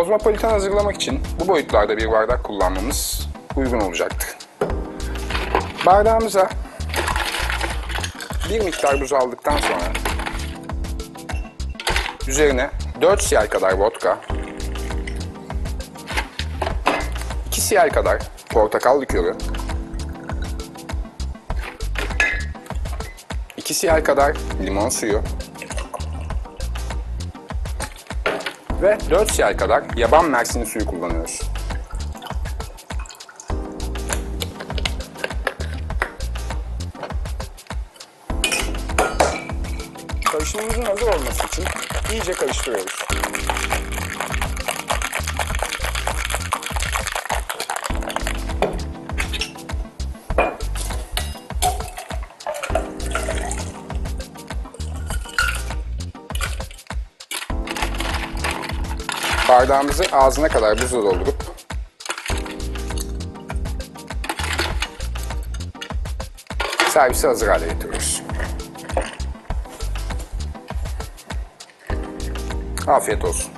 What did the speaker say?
Kozmopolitan hazırlamak için bu boyutlarda bir bardak kullanmamız uygun olacaktır. Bardağımıza bir miktar buz aldıktan sonra üzerine 4 siyah kadar vodka, 2 siyah kadar portakal likörü, 2 siyah kadar limon suyu ve 4 siyah kadar yaban mersini suyu kullanıyoruz. Karışımımızın hazır olması için iyice karıştırıyoruz. Bardağımızı ağzına kadar buzla doldurup servise hazır hale getiriyoruz. Afiyet olsun.